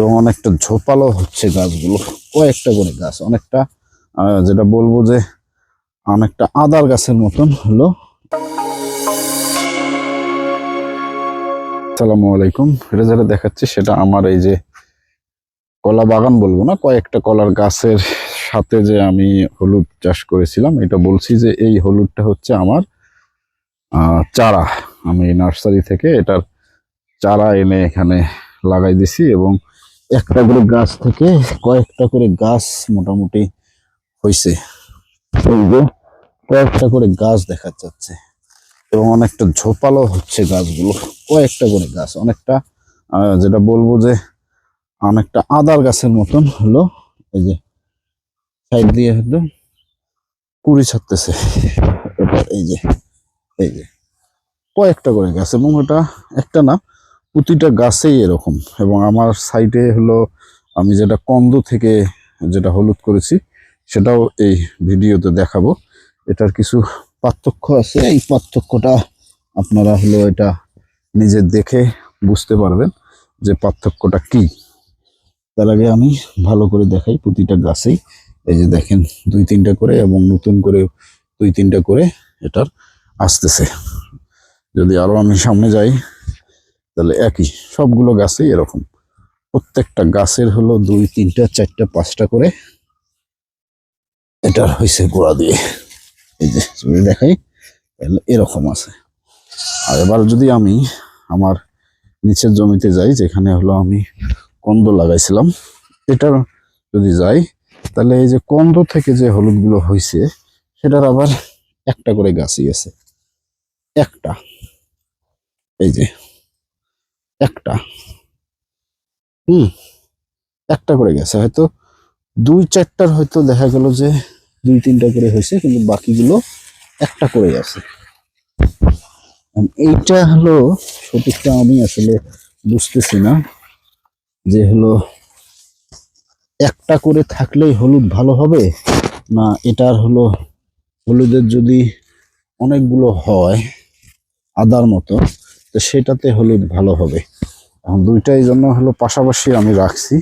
এবং অনেকটা ঝোপালো হচ্ছে গাছগুলো, কয়েকটা করে গাছ, অনেকটা যেটা বলব যে অনেকটা আদার গাছের মতন হলো। আসসালামু আলাইকুম এটা যেটা দেখাচ্ছি সেটা আমার এই যে কলা বাগান বলব না, কয়েকটা কলার গাছের সাথে যে আমি হলুদ চাষ করেছিলাম, এটা বলছি যে এই হলুদটা হচ্ছে আমার চারা। আমি নার্সারি থেকে এটার চারা এনে এখানে লাগাই দিছি এবং একটা করে গাছ থেকে কয়েকটা করে গাছ মোটামুটি হয়েছে কয়েকটা করে গাছ দেখা যাচ্ছে এবং অনেকটা ঝোপালো হচ্ছে গাছগুলো। কয়েকটা করে গাছ, অনেকটা যেটা বলব যে অনেকটা আদার গাছের মতন হলো। এই যে সাইড দিয়ে হলো কুড়ি ছাড়তেছে। এই যে এই যে কয়েকটা করে গাছ এবং ওটা একটা না প্রতিটা গাছেই এরকম। এবং আমার সাইডে হলো, আমি যেটা কন্দ থেকে যেটা হলুদ করেছি, সেটাও এই ভিডিওতে দেখাবো। এটার কিছু পার্থক্য আছে। এই পার্থক্যটা আপনারা হলো এটা নিজে দেখে বুঝতে পারবেন যে পার্থক্যটা কি। তার আগে আমি ভালো করে দেখাই প্রতিটা গাছেই। এই যে দেখেন, দুই তিনটা করে এবং নতুন করে দুই তিনটা করে এটার আসতেছে। যদি আরও আমি সামনে যাই তাহলে একই, সবগুলো গাছেই এরকম। প্রত্যেকটা গাছের হলো দুই, তিনটা, চারটা, পাঁচটা করে এটার হয়েছে গোড়া দিয়ে। এই যে, যদি দেখাই, তাহলে এরকম আছে। আর এবার যদি আমি আমার নিচের জমিতে যাই, যেখানে হলো আমি কন্দ লাগাইছিলাম, এটার যদি যাই, তাহলে এই যে কন্দ থেকে যে হলুদগুলো হয়েছে সেটার আবার একটা করে গাছই আছে। একটা। এই যে একটা। হুম, একটা করে গেছে। হয়তো দুই চারটার হয়তো দেখা গেল যে দুই তিনটা করে হয়েছে, কিন্তু বাকিগুলো একটা করে গেছে এইটা হলো সঠিকটা আমি আসলে বুঝতেছি না, যে হলো একটা করে থাকলেই হলুদ ভালো হবে, না এটার হলো হলুদের যদি অনেকগুলো হয় আদার মতো, তো সেটাতে হলুদ ভালো হবে। এখন দুইটাই জন্য হলো পাশাপাশি আমি রাখছি।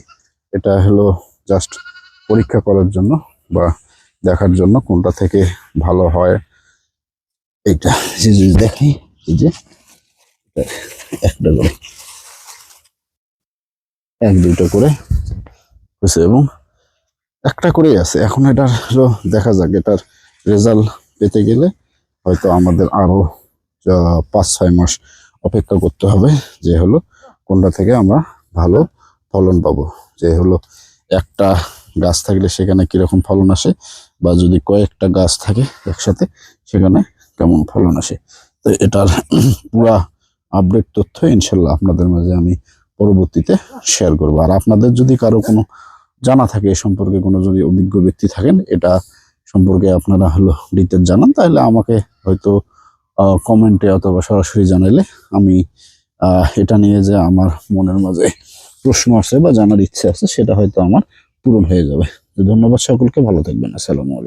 এটা হলো জাস্ট পরীক্ষা করার জন্য বা দেখার জন্য কোনটা থেকে ভালো হয়। এইটা যদি এই যে একটা করে এক, দুইটা করে হয়েছে এবং একটা করেই আছে। এখন এটার হলো দেখা যাক, এটার রেজাল্ট পেতে গেলে হয়তো আমাদের আরও পাঁচ, ছয় মাস অপেক্ষা করতে হবে যে হলো কোনটা থেকে আমরা ভালো ফলন পাবো? যে হলো একটা গাছ থাকলে সেখানে কীরকম ফলন আসে, বা যদি কয়েকটা গাছ থাকে একসাথে, সেখানে কেমন ফলন আসে? তো এটার পুরা আপডেট তথ্য ইনশাল্লাহ আপনাদের মাঝে আমি পরবর্তীতে শেয়ার করব। আর আপনাদের যদি কারও কোনো জানা থাকে, এ সম্পর্কে কোনো যদি অভিজ্ঞ ব্যক্তি থাকেন, এটা সম্পর্কে আপনারা হলো ডিটেল জানান, তাহলে আমাকে হয়তো কমেন্টে অথবা সরাসরি জানাইলে আমি এটা নিয়ে যে আমার মনের মাঝে প্রশ্ন আছে বা জানার ইচ্ছে আছে সেটা হয়তো আমার পূরণ হয়ে যাবে। ধন্যবাদ সকলকে, ভালো থাকবেন। আসসালামু আলাইকুম।